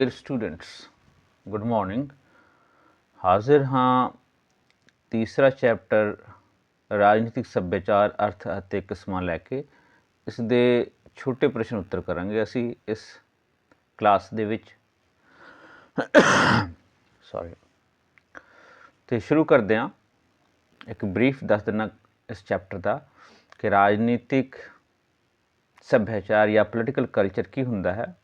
Dear students, good morning. ਹਾਜ਼ਰ ਹਾਂ ਤੀਸਰਾ ਚੈਪਟਰ ਰਾਜਨੀਤਿਕ ਸੱਭਿਆਚਾਰ ਅਰਥ ਅਤੇ ਕਿਸਮਾਂ ਲੈ ਕੇ ਇਸ ਦੇ ਛੋਟੇ ਪ੍ਰਸ਼ਨ ਉੱਤਰ ਕਰਾਂਗੇ ਅਸੀਂ ਇਸ ਕਲਾਸ ਦੇ ਵਿੱਚ ਸੌਰੀ ਤੇ ਸ਼ੁਰੂ ਕਰਦੇ ਹਾਂ ਇੱਕ ਬਰੀਫ ਦੱਸ ਦਿਨਾ ਇਸ ਚੈਪਟਰ ਦਾ ਕਿ ਰਾਜਨੀਤਿਕ ਸੱਭਿਆਚਾਰ ਜਾਂ ਪੋਲੀਟੀਕਲ ਕਲਚਰ ਕੀ ਹੁੰਦਾ ਹੈ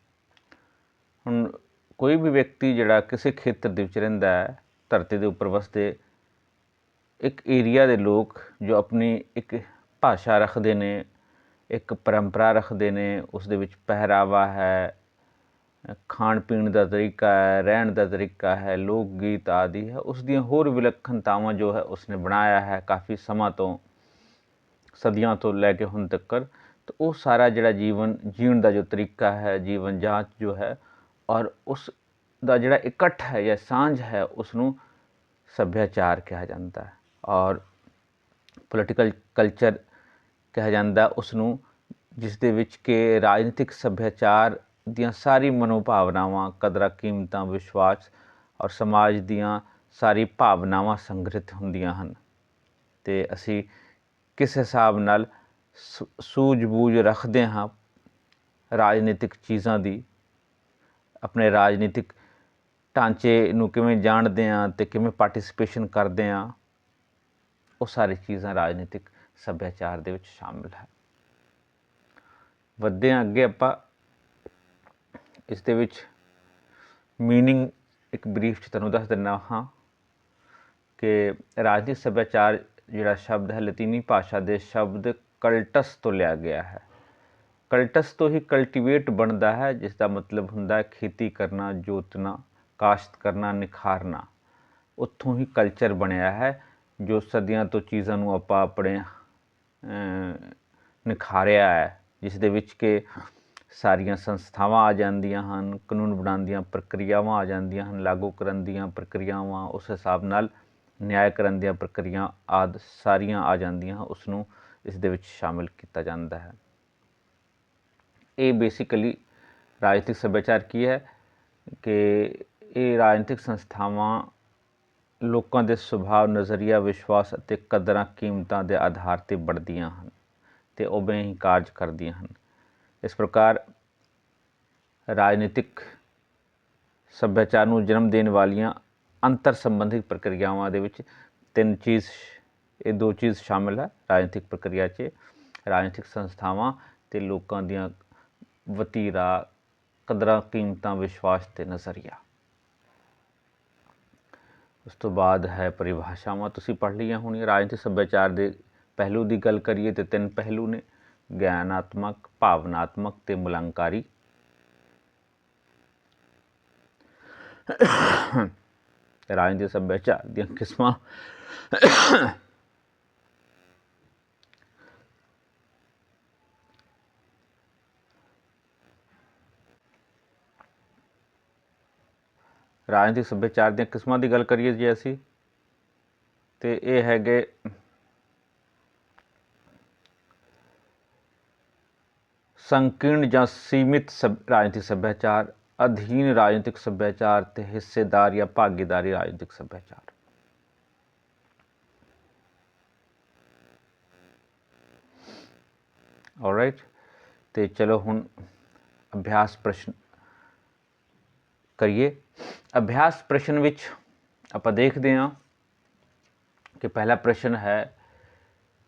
ਹੁਣ ਕੋਈ ਵੀ ਵਿਅਕਤੀ ਜਿਹੜਾ ਕਿਸੇ ਖੇਤਰ ਦੇ ਵਿੱਚ ਰਹਿੰਦਾ ਹੈ, ਧਰਤੀ ਦੇ ਉੱਪਰ ਵਸਦੇ, ਇੱਕ ਏਰੀਆ ਦੇ ਲੋਕ ਜੋ ਆਪਣੀ ਇੱਕ ਭਾਸ਼ਾ ਰੱਖਦੇ ਨੇ, ਇੱਕ ਪਰੰਪਰਾ ਰੱਖਦੇ ਨੇ, ਉਸ ਦੇ ਵਿੱਚ ਪਹਿਰਾਵਾ ਹੈ, ਖਾਣ ਪੀਣ ਦਾ ਤਰੀਕਾ ਹੈ, ਰਹਿਣ ਦਾ ਤਰੀਕਾ ਹੈ ਲੋਕ ਗੀਤ ਆਦਿ ਹੈ, ਉਸ ਦੀਆਂ ਹੋਰ ਵਿਲੱਖਣਤਾਵਾਂ ਜੋ ਹੈ ਉਸਨੇ ਬਣਾਇਆ ਹੈ ਕਾਫੀ ਸਮਾਂ ਤੋਂ, ਸਦੀਆਂ ਤੋਂ ਲੈ ਕੇ ਹੁਣ ਤੱਕ ਤਾਂ ਉਹ ਸਾਰਾ ਜਿਹੜਾ ਜੀਵਨ, ਜੀਣ ਦਾ ਜੋ ਤਰੀਕਾ ਹੈ ਜੀਵਨ ਜਾਂਚ ਜੋ ਹੈ ਔਰ ਉਸ ਦਾ ਜਿਹੜਾ ਇਕੱਠ ਹੈ ਜਾਂ ਸਾਂਝ ਹੈ ਉਸ ਨੂੰ ਸੱਭਿਆਚਾਰ ਕਿਹਾ ਜਾਂਦਾ ਹੈ ਔਰ ਪੋਲੀਟੀਕਲ ਕਲਚਰ ਕਿਹਾ ਜਾਂਦਾ ਉਸ ਨੂੰ ਜਿਸ ਦੇ ਵਿੱਚ ਕਿ ਰਾਜਨੀਤਿਕ ਸੱਭਿਆਚਾਰ ਦੀਆਂ ਸਾਰੀ ਮਨੋਭਾਵਨਾਵਾਂ, ਕਦਰਾਂ ਕੀਮਤਾਂ, ਵਿਸ਼ਵਾਸ ਔਰ ਸਮਾਜ ਦੀਆਂ ਸਾਰੀ ਭਾਵਨਾਵਾਂ ਸੰਗ੍ਰਹਿਤ ਹੁੰਦੀਆਂ ਹਨ। ਤੇ ਅਸੀਂ ਕਿਸ ਹਿਸਾਬ ਨਾਲ ਸੂਝ-ਬੂਝ ਰੱਖਦੇ ਹਾਂ ਰਾਜਨੀਤਿਕ ਚੀਜ਼ਾਂ ਦੀ ਆਪਣੇ ਰਾਜਨੀਤਿਕ ਢਾਂਚੇ ਨੂੰ ਕਿਵੇਂ ਜਾਣਦੇ ਆ ਤੇ ਕਿਵੇਂ ਪਾਰਟਿਸਿਪੇਸ਼ਨ ਕਰਦੇ ਆ ਉਹ ਸਾਰੀ ਚੀਜ਼ਾਂ ਰਾਜਨੀਤਿਕ ਸੱਭਿਆਚਾਰ ਦੇ ਵਿੱਚ ਸ਼ਾਮਿਲ ਹੈ ਵੱਧਦੇ ਆ ਅੱਗੇ ਆਪਾਂ ਇਸ ਦੇ ਵਿੱਚ मीनिंग ਇੱਕ ਬਰੀਫ ਚ ਤੁਹਾਨੂੰ ਦੱਸ ਦਿੰਨਾ ਹਾਂ ਕਿ ਰਾਜਨੀਤਿਕ ਸੱਭਿਆਚਾਰ ਜਿਹੜਾ ਸ਼ਬਦ ਹੈ ਲਤੀਨੀ ਭਾਸ਼ਾ ਦੇ ਸ਼ਬਦ ਕਲਟਸ ਤੋਂ ਲਿਆ ਗਿਆ ਹੈ ਕਲਟਸ ਤੋਂ ਹੀ ਕਲਟੀਵੇਟ ਬਣਦਾ ਹੈ ਜਿਸ ਦਾ ਮਤਲਬ ਹੁੰਦਾ ਹੈ ਖੇਤੀ ਕਰਨਾ, ਜੋਤਨਾ, ਕਾਸ਼ਤ ਕਰਨਾ, ਨਿਖਾਰਨਾ। ਉੱਥੋਂ ਹੀ ਕਲਚਰ ਬਣਿਆ ਹੈ, ਜੋ ਸਦੀਆਂ ਤੋਂ ਚੀਜ਼ਾਂ ਨੂੰ ਆਪਾਂ ਆਪਣੇ ਨਿਖਾਰਿਆ ਹੈ ਜਿਸ ਦੇ ਵਿੱਚ ਕਿ ਸਾਰੀਆਂ ਸੰਸਥਾਵਾਂ ਆ ਜਾਂਦੀਆਂ ਹਨ, ਕਾਨੂੰਨ ਬਣਾਉਣ ਦੀਆਂ ਪ੍ਰਕਿਰਿਆਵਾਂ ਆ ਜਾਂਦੀਆਂ ਹਨ, ਲਾਗੂ ਕਰਨ ਦੀਆਂ ਪ੍ਰਕਿਰਿਆਵਾਂ, ਉਸ ਹਿਸਾਬ ਨਾਲ ਨਿਆਂ ਕਰਨ ਦੀਆਂ ਪ੍ਰਕਿਰਿਆ ਆਦ ਸਾਰੀਆਂ ਆ ਜਾਂਦੀਆਂ ਉਸ ਨੂੰ ਇਸ ਦੇ ਵਿੱਚ ਸ਼ਾਮਿਲ ਕੀਤਾ ਜਾਂਦਾ ਹੈ। ਇਹ ਬੇਸਿਕਲੀ ਰਾਜਨੀਤਿਕ ਸੱਭਿਆਚਾਰ ਕੀ ਹੈ ਕਿ ਇਹ ਰਾਜਨੀਤਿਕ ਸੰਸਥਾਵਾਂ ਲੋਕਾਂ ਦੇ ਸੁਭਾਅ, ਨਜ਼ਰੀਆ, ਵਿਸ਼ਵਾਸ ਅਤੇ ਕਦਰਾਂ ਕੀਮਤਾਂ ਦੇ ਆਧਾਰ ਤੇ ਬਣਦੀਆਂ ਹਨ ਤੇ ਉਵੇਂ ਹੀ ਕਾਰਜ ਕਰਦੀਆਂ ਹਨ। ਇਸ ਪ੍ਰਕਾਰ ਰਾਜਨੀਤਿਕ ਸੱਭਿਆਚਾਰ ਨੂੰ ਜਨਮ ਦੇਣ ਵਾਲੀਆਂ ਅੰਤਰ ਸੰਬੰਧਿਤ ਪ੍ਰਕਿਰਿਆਵਾਂ ਦੇ ਵਿੱਚ ਤਿੰਨ ਚੀਜ਼ ਇਹ ਦੋ ਚੀਜ਼ ਸ਼ਾਮਿਲ ਹੈ, ਰਾਜਨੀਤਿਕ ਪ੍ਰਕਿਰਿਆ 'ਚ, ਰਾਜਨੀਤਿਕ ਸੰਸਥਾਵਾਂ ਤੇ ਲੋਕਾਂ ਦੀਆਂ ਵਤੀਰਾ ਕਦਰਾਂ ਕੀਮਤਾਂ ਵਿਸ਼ਵਾਸ ਤੇ ਨਜ਼ਰੀਆ। ਉਸ ਤੋਂ ਬਾਅਦ ਹੈ ਪਰਿਭਾਸ਼ਾਵਾਂ। ਤੁਸੀਂ ਪੜ੍ਹ ਲਈਆਂ ਹੋਣੀਆਂ। ਰਾਜਨੀਤਿਕ ਸੱਭਿਆਚਾਰ ਦੇ ਪਹਿਲੂ ਦੀ ਗੱਲ ਕਰੀਏ ਤੇ ਤਿੰਨ ਪਹਿਲੂ ਨੇ। ਗਿਆਨਾਤਮਕ, ਭਾਵਨਾਤਮਕ ਤੇ ਮੁਲੰਕਾਰੀ। ਰਾਜਨੀਤਿਕ ਸੱਭਿਆਚਾਰ ਦੀਆਂ ਕਿਸਮਾਂ ਰਾਜਨੀਤਿਕ ਸੱਭਿਆਚਾਰ ਦੀਆਂ ਕਿਸਮਾਂ ਦੀ ਗੱਲ ਕਰੀਏ ਜੇ ਅਸੀਂ, ਤੇ ਇਹ ਹੈਗੇ ਸੰਕੀਰਣ ਜਾਂ ਸੀਮਿਤ ਰਾਜਨੀਤਿਕ ਸੱਭਿਆਚਾਰ, ਅਧੀਨ ਰਾਜਨੀਤਿਕ ਸੱਭਿਆਚਾਰ ਤੇ ਹਿੱਸੇਦਾਰ ਜਾਂ ਭਾਗੀਦਾਰੀ ਰਾਜਨੀਤਿਕ ਸੱਭਿਆਚਾਰ। ਆਲਰਾਈਟ ਤੇ ਚਲੋ ਹੁਣ ਅਭਿਆਸ ਪ੍ਰਸ਼ਨ ਕਰੀਏ। ਅਭਿਆਸ ਪ੍ਰਸ਼ਨ ਵਿੱਚ ਆਪਾਂ ਦੇਖਦੇ ਹਾਂ ਕਿ ਪਹਿਲਾ ਪ੍ਰਸ਼ਨ ਹੈ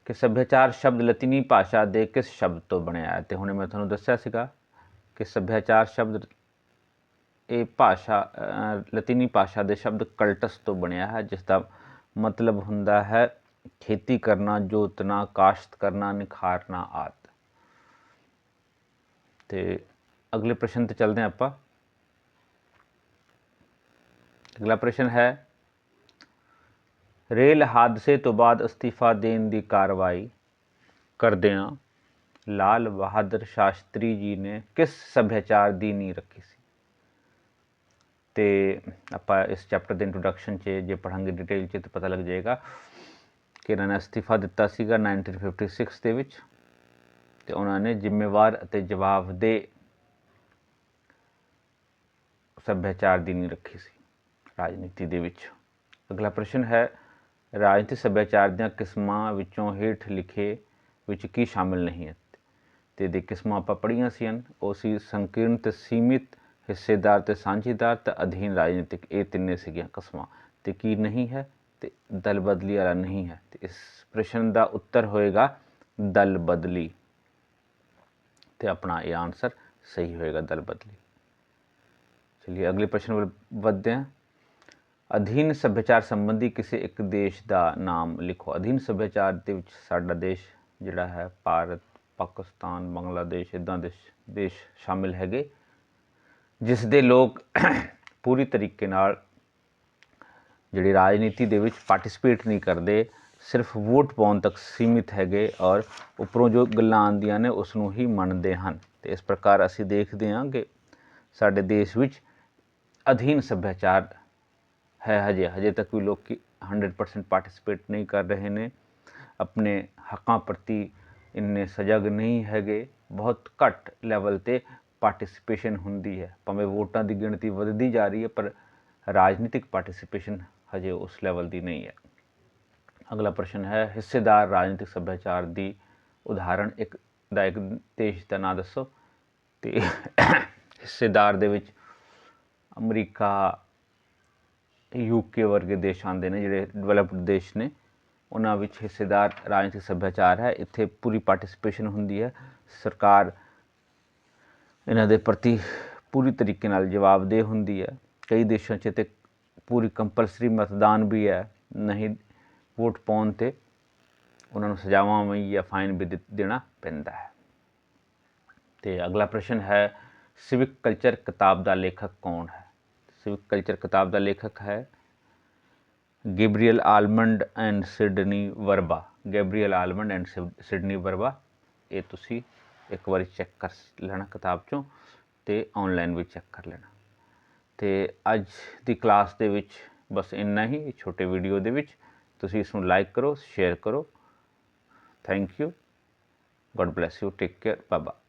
ਕਿ ਸੱਭਿਆਚਾਰ ਸ਼ਬਦ ਲਤੀਨੀ ਭਾਸ਼ਾ ਦੇ ਕਿਸ ਸ਼ਬਦ ਤੋਂ ਬਣਿਆ ਹੈ? ਤੇ ਹੁਣੇ ਮੈਂ ਤੁਹਾਨੂੰ ਦੱਸਿਆ ਸੀਗਾ ਕਿ ਸੱਭਿਆਚਾਰ ਸ਼ਬਦ ਇਹ ਭਾਸ਼ਾ ਲਤੀਨੀ ਭਾਸ਼ਾ ਦੇ ਸ਼ਬਦ ਕਲਟਸ ਤੋਂ ਬਣਿਆ ਹੈ, ਜਿਸ ਦਾ ਮਤਲਬ ਹੁੰਦਾ ਹੈ ਖੇਤੀ ਕਰਨਾ, ਜੋਤਨਾ, ਕਾਸ਼ਤ ਕਰਨਾ, ਨਿਖਾਰਨਾ ਆਦਿ। ਤੇ ਅਗਲੇ ਪ੍ਰਸ਼ਨ ਤੇ ਚੱਲਦੇ ਹਾਂ ਆਪਾਂ। ਅਗਲਾ ਪ੍ਰਸ਼ਨ ਹੈ, ਰੇਲ ਹਾਦਸੇ ਤੋਂ ਬਾਅਦ ਅਸਤੀਫਾ ਦੇਣ ਦੀ ਕਾਰਵਾਈ ਕਰਦਿਆਂ ਲਾਲ ਬਹਾਦਰ ਸ਼ਾਸਤਰੀ ਜੀ ਨੇ ਕਿਸ ਸੱਭਿਆਚਾਰ ਦੀ ਨੀਂਹ ਰੱਖੀ ਸੀ? ਤੇ ਆਪਾਂ ਇਸ ਚੈਪਟਰ ਦੇ ਇੰਟਰੋਡਕਸ਼ਨ 'ਚ ਜੇ ਪੜਾਂਗੇ ਡਿਟੇਲ 'ਚ ਤਾਂ ਪਤਾ ਲੱਗ ਜਾਏਗਾ ਕਿ ਇਹਨਾਂ ਨੇ ਅਸਤੀਫਾ ਦਿੱਤਾ ਸੀਗਾ 1956 ਦੇ ਵਿੱਚ ਤੇ ਉਹਨਾਂ ਨੇ ਜ਼ਿੰਮੇਵਾਰ ਅਤੇ ਜਵਾਬਦੇਹ ਸੱਭਿਆਚਾਰ ਦੀ ਨੀਂਹ ਰੱਖੀ ਸੀ। ਰਾਜਨੀਤੀ ਦੇ ਵਿੱਚ। ਅਗਲਾ ਪ੍ਰਸ਼ਨ ਹੈ ਰਾਜਨੀਤੀ ਸੱਭਿਆਚਾਰ ਦੀਆਂ ਕਿਸਮਾਂ ਵਿੱਚੋਂ ਹੇਠ ਲਿਖੇ ਵਿੱਚ ਕੀ ਸ਼ਾਮਿਲ ਨਹੀਂ ਹੈ ਤੇ ਦੇ ਕਿਸਮਾਂ ਆਪਾਂ ਪੜ੍ਹੀਆਂ ਸੀ ਹਨ ਉਹ ਸੀ ਸੰਕੀਰਣ ਤੇ ਸੀਮਿਤ, ਹਿੱਸੇਦਾਰ ਤੇ ਸਾਂਝੀਦਾਰ ਤੇ ਅਧੀਨ ਰਾਜਨੀਤਿਕ। ਇਹ ਤਿੰਨੇ ਸੀਗੀਆਂ ਕਿਸਮਾਂ। ਤੇ ਕੀ ਨਹੀਂ ਹੈ? ਤੇ ਦਲ ਬਦਲੀ ਵਾਲਾ ਨਹੀਂ ਹੈ। ਤੇ ਇਸ ਪ੍ਰਸ਼ਨ ਦਾ ਉੱਤਰ ਹੋਏਗਾ, ਦਲ ਬਦਲੀ। ਤੇ ਆਪਣਾ ਇਹ ਆਨਸਰ ਸਹੀ ਹੋਏਗਾ, ਦਲ ਬਦਲੀ। ਚਲਿਏ ਅਗਲੇ ਪ੍ਰਸ਼ਨ ਵੱਲ ਵਧਦੇ ਹਾਂ। ਅਧੀਨ ਸੱਭਿਆਚਾਰ ਸੰਬੰਧੀ ਕਿਸੇ ਇੱਕ ਦੇਸ਼ ਦਾ ਨਾਮ ਲਿਖੋ। ਅਧੀਨ ਸੱਭਿਆਚਾਰ ਦੇ ਵਿੱਚ ਸਾਡਾ ਦੇਸ਼ ਜਿਹੜਾ ਹੈ, ਭਾਰਤ, ਪਾਕਿਸਤਾਨ, ਬੰਗਲਾਦੇਸ਼ ਇਦਾਂ ਦੇ ਦੇਸ਼ ਸ਼ਾਮਿਲ ਹੈਗੇ। ਜਿਸ ਦੇ ਲੋਕ ਪੂਰੀ ਤਰੀਕੇ ਨਾਲ ਜਿਹੜੀ ਰਾਜਨੀਤੀ ਦੇ ਵਿੱਚ ਪਾਰਟਿਸਿਪੇਟ ਨਹੀਂ ਕਰਦੇ, ਸਿਰਫ ਵੋਟ ਪਾਉਣ ਤੱਕ ਸੀਮਿਤ ਹੈਗੇ ਔਰ ਉੱਪਰੋਂ ਜੋ ਗੱਲਾਂ ਆਉਂਦੀਆਂ ਨੇ ਉਸ ਨੂੰ ਹੀ ਮੰਨਦੇ ਹਨ। ਤੇ ਇਸ ਪ੍ਰਕਾਰ ਅਸੀਂ ਦੇਖਦੇ ਹਾਂ ਕਿ ਸਾਡੇ ਦੇਸ਼ ਵਿੱਚ ਅਧੀਨ ਸੱਭਿਆਚਾਰ ਹੈ ਹਜੇ ਹਜੇ ਤੱਕ ਵੀ ਲੋਕ 100% ਪਾਰਟਿਸਿਪੇਟ ਨਹੀਂ ਕਰ ਰਹੇ ਨੇ ਆਪਣੇ ਹੱਕਾਂ ਪ੍ਰਤੀ ਇੰਨੇ ਸਜਗ ਨਹੀਂ ਹੈਗੇ ਬਹੁਤ ਘੱਟ ਲੈਵਲ ਤੇ ਪਾਰਟਿਸਿਪੇਸ਼ਨ ਹੁੰਦੀ ਹੈ ਭਾਵੇਂ ਵੋਟਾਂ ਦੀ ਗਿਣਤੀ ਵੱਧਦੀ ਜਾ ਰਹੀ ਹੈ ਪਰ ਰਾਜਨੀਤਿਕ ਪਾਰਟਿਸਿਪੇਸ਼ਨ ਹਜੇ ਉਸ ਲੈਵਲ ਦੀ ਨਹੀਂ ਹੈ ਅਗਲਾ ਪ੍ਰਸ਼ਨ ਹੈ ਹਿੱਸੇਦਾਰ ਰਾਜਨੀਤਿਕ ਸੱਭਿਆਚਾਰ ਦੀ ਉਦਾਹਰਣ ਇੱਕ ਦਾ ਇੱਕ ਦੇਸ਼ ਦਾ ਨਾਂ ਦੱਸੋ ਤੇ ਹਿੱਸੇਦਾਰ ਦੇ ਵਿੱਚ ਅਮਰੀਕਾ ਯੂਕੇ ਵਰਗੇ ਦੇਸ਼ ਆਉਂਦੇ ਨੇ ਜਿਹੜੇ ਡਿਵੈਲਪਡ ਦੇਸ਼ ਨੇ, ਉਹਨਾਂ ਵਿੱਚ ਹਿੱਸੇਦਾਰ ਰਾਜਨੀਤਿਕ ਸੱਭਿਆਚਾਰ ਹੈ, ਇੱਥੇ ਪੂਰੀ ਪਾਰਟਿਸਿਪੇਸ਼ਨ ਹੁੰਦੀ ਹੈ, ਸਰਕਾਰ ਇਹਨਾਂ ਦੇ ਪ੍ਰਤੀ ਪੂਰੀ ਤਰੀਕੇ ਨਾਲ ਜਵਾਬਦੇਹ ਹੁੰਦੀ ਹੈ, ਕਈ ਦੇਸ਼ਾਂ 'ਚ ਤੇ ਪੂਰੀ ਕੰਪਲਸਰੀ ਮਤਦਾਨ ਵੀ ਹੈ, ਨਹੀਂ ਵੋਟ ਪਾਉਣ ਤੇ ਉਹਨਾਂ ਨੂੰ ਸਜ਼ਾਵਾਂ ਵੀ ਜਾਂ ਫਾਈਨ ਵੀ ਦੇ- ਦੇਣਾ ਪੈਂਦਾ ਹੈ। ਤੇ ਅਗਲਾ ਪ੍ਰਸ਼ਨ ਹੈ ਸਿਵਿਕ ਕਲਚਰ ਕਿਤਾਬ ਦਾ ਲੇਖਕ ਕੌਣ ਹੈ? ਸਿਵਿਕ ਕਲਚਰ ਕਿਤਾਬ ਦਾ ਲੇਖਕ ਹੈ। Gabriel Almond and Sidney Verba. Gabriel Almond and Sidney Verba. ਇਹ ਤੁਸੀਂ ਇੱਕ ਵਾਰੀ ਚੈੱਕ ਕਰ ਲੈਣਾ ਕਿਤਾਬ ਚੋਂ ਤੇ ਆਨਲਾਈਨ ਵੀ ਚੈੱਕ ਕਰ ਲੈਣਾ। ਤੇ ਅੱਜ ਦੀ ਕਲਾਸ ਦੇ ਵਿੱਚ ਬਸ ਇੰਨਾ ਹੀ ਛੋਟੇ ਵੀਡੀਓ ਦੇ ਵਿੱਚ। ਤੁਸੀਂ ਇਸ ਨੂੰ ਲਾਈਕ ਕਰੋ, ਸ਼ੇਅਰ ਕਰੋ। Thank you. God bless you. Take care. Baba